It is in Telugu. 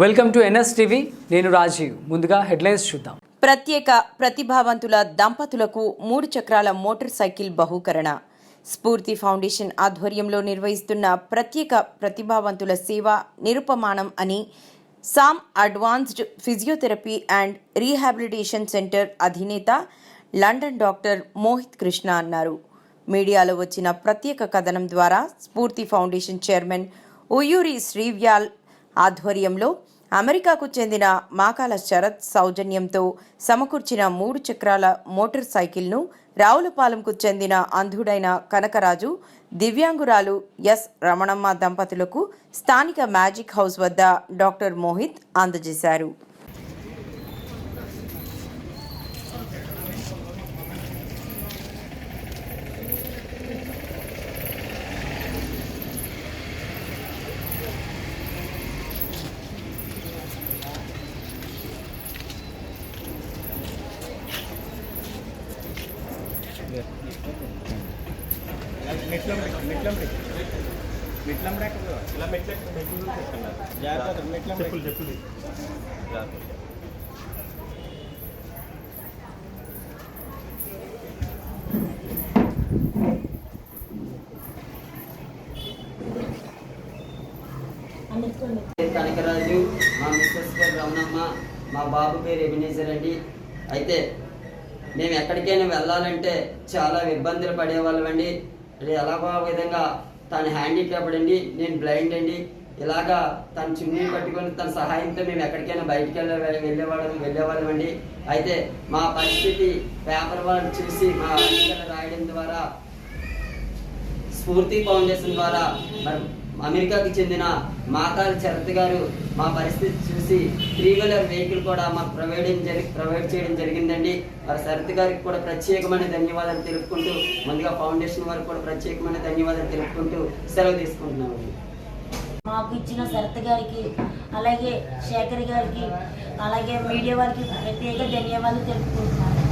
Welcome to NS TV. నేను రాజీవ్. ముందుగా హెడ్లైన్స్ చూద్దాం. ప్రత్యేక ప్రతిభావంతుల దంపతులకు మూడు చక్రాల మోటార్ సైకిల్ బహూకరణ. స్ఫూర్తి ఫౌండేషన్ ఆధ్వర్యంలో నిర్వహిస్తున్న ప్రత్యేక ప్రతిభావంతుల సేవ నిరుపమానం అని Sam advanced physiotherapy and rehabilitation centre అధినేత లండన్ డాక్టర్ మోహిత్ కృష్ణ అన్నారు. మీడియాలో వచ్చిన ప్రత్యేక కథనం ద్వారా స్ఫూర్తి ఫౌండేషన్ చైర్మన్ ఉయూరి శ్రీవ్యాల్ ఆధ్వర్యంలో అమెరికాకు చెందిన మాకాల శరత్ సౌజన్యంతో సమకూర్చిన మూడు చక్రాల మోటార్ సైకిల్ను రావులపాలెంకు చెందిన అంధుడైన కనకరాజు దివ్యాంగురాలు ఎస్ రమణమ్మ దంపతులకు స్థానిక మ్యాజిక్ హౌస్ వద్ద డాక్టర్ మోహిత్ అందజేశారు. పేరు కనకరాజు మా మిస్సెస్ పేరు రమణమ్మ మా బాబు పేరు ఎబినేజర్ అండి అయితే మేము ఎక్కడికైనా వెళ్ళాలంటే చాలా ఇబ్బందులు పడేవాళ్ళం అండి ఎలాగో విధంగా తను హ్యాండిక్యాప్డ్ అండి నేను బ్లైండ్ అండి. ఇలాగా తన చున్నీ పట్టుకొని తన సహాయంతో మేము ఎక్కడికైనా బయటికి వెళ్ళే వెళ్ళేవాళ్ళం వెళ్ళేవాళ్ళం అండి అయితే మా పరిస్థితి పేపర్ వాళ్ళు చూసి మా రాయడం ద్వారా స్ఫూర్తి ఫౌండేషన్ ద్వారా మరి అమెరికాకి చెందిన మాకాల్ శరత్ గారు మా పరిస్థితి చూసి త్రీ వీలర్ వెహికల్ కూడా మాకు ప్రొవైడ్ జరి ప్రొవైడ్ చేయడం జరిగిందండి. మరి శరత్ గారికి కూడా ప్రత్యేకమైన ధన్యవాదాలు తెలుపుకుంటూ ముందుగా ఫౌండేషన్ వారికి కూడా ప్రత్యేకమైన ధన్యవాదాలు తెలుపుకుంటూ సెలవు తీసుకుంటున్నామండి. మాకు ఇచ్చిన శరత్ గారికి అలాగే శేఖర్ గారికి అలాగే మీడియా వారికి ప్రత్యేక ధన్యవాదాలు తెలుపుకుంటున్నాను